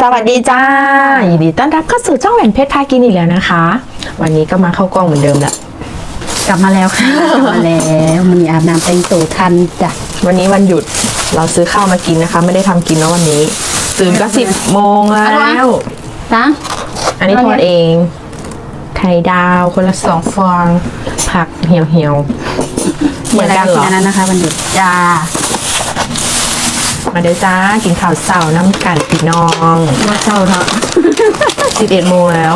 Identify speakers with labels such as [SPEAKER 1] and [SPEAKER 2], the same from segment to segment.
[SPEAKER 1] สวัสดีจ้ายินดีต้อนรับเข้าสู่ช่องแหวนเพชรพากินอีกแล้วนะคะ วันนี้ก็มาเข้ากล้องเหมือนเดิมแหละ
[SPEAKER 2] กลับมาแล้วค่ะ กลับมาแล้วมันอาบน้ำแต่งตัวทันจ้ะ
[SPEAKER 1] วันนี้วันหยุดเราซื้อข้าวมากินนะคะ ไม่ได้ทำกินแล้ววันนี้ ตื่นก็สิบโมงแล้ว
[SPEAKER 2] ตัง
[SPEAKER 1] อันนี้ทอดเอง ไข่ดาวคนละสองฟอง ผักเหี่ยวเหี่ยวๆเหมือนกันเหรอ
[SPEAKER 2] อันนั้นนะคะวันหยุดจ้า
[SPEAKER 1] มาเด้อจ้า กินข้าวเสาร์น้ำกันพี่น้อง
[SPEAKER 2] ว่าเศร้าเนาะ
[SPEAKER 1] สิบเอ็ดโมงแล้ว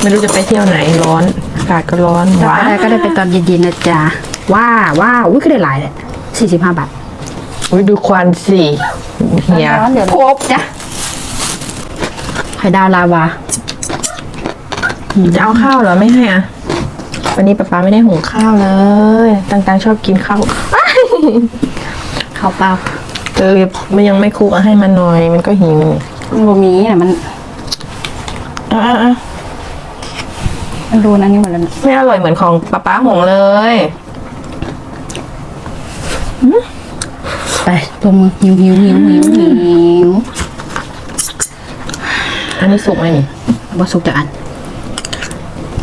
[SPEAKER 1] ไม่รู้จะไปเที่ยวไหนร้อนอากาศก็ร้อน
[SPEAKER 2] แต่
[SPEAKER 1] ว้า
[SPEAKER 2] ก็ได้ไปตอนเย็นๆนะจ๊ะว้าว้าวอุ้ยก็ได้หลายเลยสี่สิบห้าบาท
[SPEAKER 1] อุ้ยดูควันสิเฮีย
[SPEAKER 2] ร้อนๆเดี๋ยว
[SPEAKER 1] พบ
[SPEAKER 2] จ้ะไข่ดาวลาวา
[SPEAKER 1] จะเอาข้าวเหรอไม่ให้อะวันนี้ป๊าป๊าไม่ได้หุงข้าวเลยตังๆชอบกินข้าว
[SPEAKER 2] ข้าวเปล่า
[SPEAKER 1] เออมันยังไม่คลุกเอาให้มันหน่อย มันก็หิว
[SPEAKER 2] มันบ่มีอะมัน
[SPEAKER 1] อะอะอะ
[SPEAKER 2] มันรูนอันนี้หมดแล้วนะ
[SPEAKER 1] ไม่อร่อยเหมือนของป๊าป๊าหุงเลย
[SPEAKER 2] ไปตัวมือหิวหิวหิวหิวหิว
[SPEAKER 1] อันนี้สุกไหมนี่
[SPEAKER 2] ว่าสุกจะอัน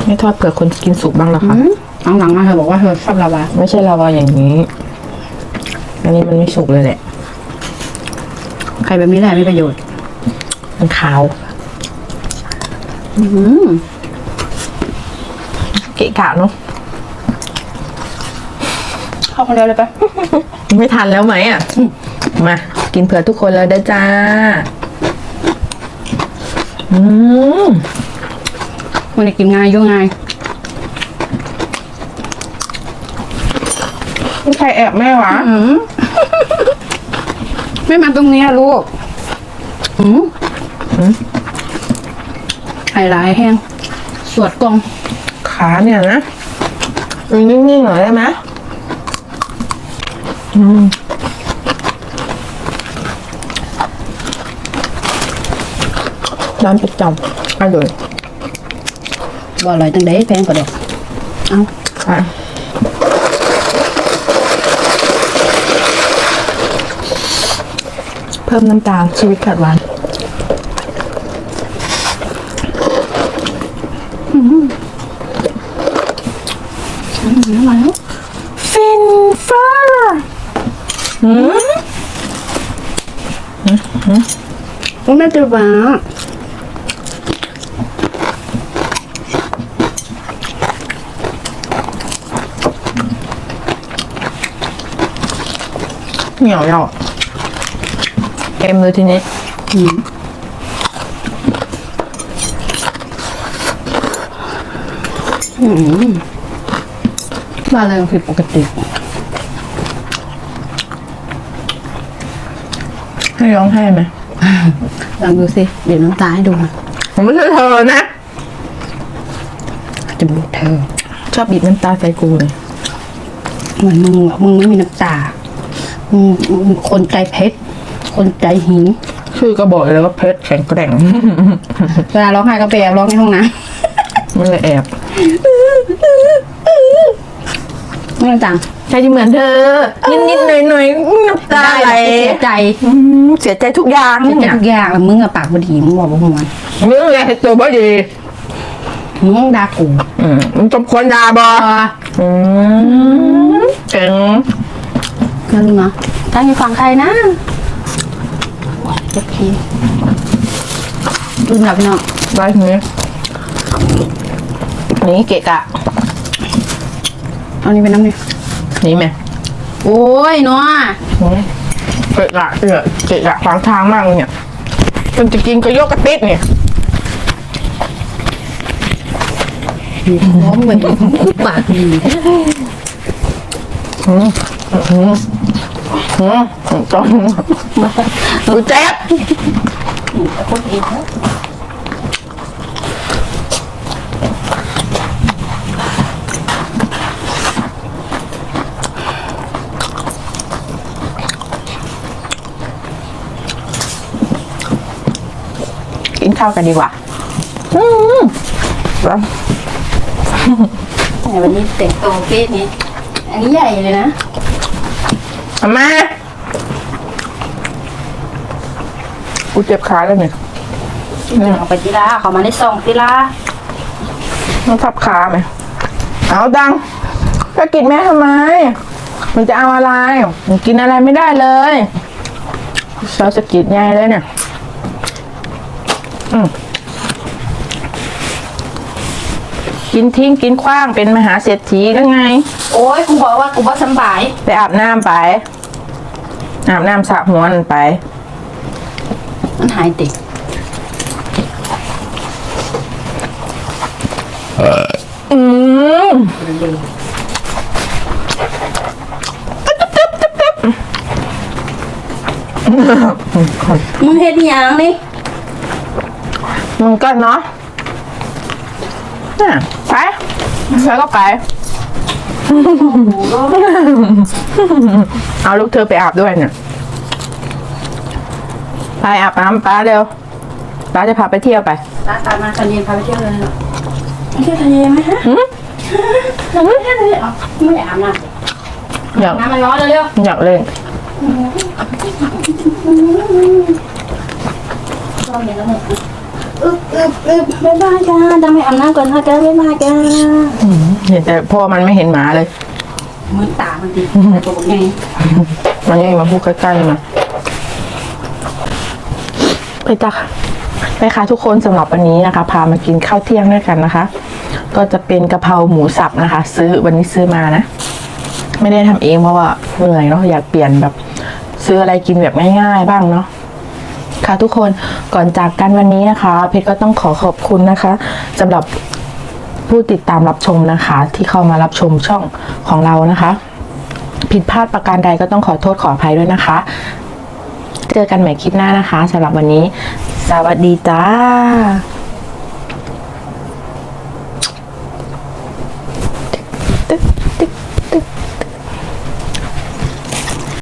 [SPEAKER 1] ไม่ทอดเผื่อคนกินสุกบ้างเหรอคะ
[SPEAKER 2] หลังหลังๆมาเธอบอกว่าเธอชอบลาวา
[SPEAKER 1] ไม่ใช่ลาวาอย่างนี้ อันนี้มันไม่สุกเลยแหละ
[SPEAKER 2] ไข่แบบนี้แหละมีประโยชน์
[SPEAKER 1] มันขาว
[SPEAKER 2] อืม
[SPEAKER 1] เกะกะเนาะ
[SPEAKER 2] เข้าคนเดียวเลยปะ
[SPEAKER 1] ไม่ทันแล้วไหมอะ มา กินเผื่อทุกคนเลยเด้อจ้า อืม
[SPEAKER 2] มันจะกินง่ายยุ่งง่าย
[SPEAKER 1] ใครแอบแม่วะ
[SPEAKER 2] อืม ไม่มาตรงนี้อะลูกอืมไฮไลท์แห้ง สวดกอง
[SPEAKER 1] ขาเนี่ยนะดูนิ่งๆหน่อยได้ไหมอืมร้านประจำอร่อย
[SPEAKER 2] บ่อร่อยจังไดแพงกว่าเด็กเอา
[SPEAKER 1] อะ เพิ่มน้ำตาลชีวิตขัดหวานฟินฟอร์
[SPEAKER 2] ต้องได้ตัวบ้า
[SPEAKER 1] เหนียวเรา เอ็มเลยทีนี้
[SPEAKER 2] อืมอืมมาเลยผิดปกติ
[SPEAKER 1] ให้ร้องไห้ไหม
[SPEAKER 2] ลองดูสิ เดี๋ยวน้ำตาให้ดูนะ
[SPEAKER 1] ผมไม่ใช่เธอนะ
[SPEAKER 2] จมูกเธอ
[SPEAKER 1] ชอบบีบน้ำตาใส่กูเลย
[SPEAKER 2] เหมือนมึงอะมึงไม่มีน้ำตา มึงมึงคนใจเพชร คนใจหิน
[SPEAKER 1] ชื่อก็บอกเลยว่าเพชรแข็งแกร่ง
[SPEAKER 2] เวลาร้องไห้ก็ไปแอบร้องในห้องน้
[SPEAKER 1] มันเลยแอบำ
[SPEAKER 2] ไม่ต้องจัง
[SPEAKER 1] ใช่ที่เหมือนเธอ นิดๆหน่อยๆน้ำตาไหล
[SPEAKER 2] เสียใจ
[SPEAKER 1] อืมเสียใจทุกอย่าง
[SPEAKER 2] เสียใจ
[SPEAKER 1] เนี่ย
[SPEAKER 2] ทุกอย่างแล้วมึงอะปากบดีมึงบอกว่ามึงมัน
[SPEAKER 1] มึงอะไรตัวบ่ดี
[SPEAKER 2] มึงด่ากู
[SPEAKER 1] อืมมึงสมควรด่าบอ
[SPEAKER 2] อ่า
[SPEAKER 1] อืมเก่ง
[SPEAKER 2] แล้วลุงเนาะตั้งอยู่ฝั่งใครนะเจ็บทีรุ่นแบบเนาะ
[SPEAKER 1] ไว้ทีนี้นี่เกะกะ
[SPEAKER 2] เอานี่ไปน้ำเนี่ย
[SPEAKER 1] นี่ไหม
[SPEAKER 2] โอ้ยเนาะ
[SPEAKER 1] นี่เกะกะเนี่ยเกะกะขวางทางมากเลยเนี่ยคนจะกินก็ยกกระติดเนี่ย
[SPEAKER 2] ร้องแบบปากดี
[SPEAKER 1] อืม อืมต้องดูเจ็บ
[SPEAKER 2] คนอง
[SPEAKER 1] กินข้าวกันดีกว่าอืมแล้ว
[SPEAKER 2] แต่วันนี้แต่งตัวเป๊ะนี้ อันนี้ใหญ่เลยนะ
[SPEAKER 1] เอามากูเจ็บขาแล้วเนี่ย
[SPEAKER 2] เอาไปทีละเขามาได้สองทีละ
[SPEAKER 1] ต้องทับขาไหมเอาดังจะกินแม่ทำไม มันจะเอาอะไร มันกินอะไรไม่ได้เลยเซาสะกิดง่ายเลยเนี่ยอืมกินทิ้งกินขว้างเป็นมหาเศรษฐีหรือไง
[SPEAKER 2] โอ้ยกูบอกว่ากูบ่สำบาย
[SPEAKER 1] ไปอาบน้ำไป อาบน้ำสระหัวนั่นไป
[SPEAKER 2] มันหายติด
[SPEAKER 1] อืม
[SPEAKER 2] มึงเฮ็ดอหยังนี่
[SPEAKER 1] มึงก็เนาะน่ะไปแล้วก็ไป เอาลูกเธอไปอาบด้วยเนี่ยไปอาบน้ำป้าเร็วป้าจะพาไปเที่ยวไป
[SPEAKER 2] ตาตามมาตอนเย็นพาไปเที่ยวเลยเนาะไปเที่ยวทะเลไหมฮะ
[SPEAKER 1] หืม
[SPEAKER 2] ไม่เที่ยวทะเลอ๋อไม่ได้อาบน้
[SPEAKER 1] อยากำ
[SPEAKER 2] น้ำมันร้อนเร็ว
[SPEAKER 1] อยากเล่น
[SPEAKER 2] ๆร้อนเย็นแล้วเนี่ย อึ๊บอึ๊บอึ๊บบ๊ายบายจ้าดังไม่อาบน้ำก่อนค่ะจ้าบ๊ายบายจ้า
[SPEAKER 1] อืมเห็นแต่พ่อมันไม่เห็นหมาเลย
[SPEAKER 2] มือตามันดีตัวไง
[SPEAKER 1] มันยังมาพูดใกล้ๆมาไปจ้ะไปค่ะทุกคนสำหรับวันนี้นะคะ พามากินข้าวเที่ยงด้วยกันนะคะ ก็จะเป็นกะเพราหมูสับนะคะ ซื้อวันนี้ซื้อมานะ ไม่ได้ทำเองเพราะว่าเหนื่อยเนาะอยากเปลี่ยนแบบ ซื้ออะไรกินแบบง่ายๆบ้างเนาะ ค่ะทุกคนก่อนจากกันวันนี้นะคะ เพชรก็ต้องขอขอบคุณนะคะสำหรับผู้ติดตามรับชมนะคะ ที่เข้ามารับชมช่องของเรานะคะ ผิดพลาดประการใดก็ต้องขอโทษขออภัยด้วยนะคะ เจอกันใหม่คลิปหน้านะคะสำหรับวันนี้ สวัสดีจ้า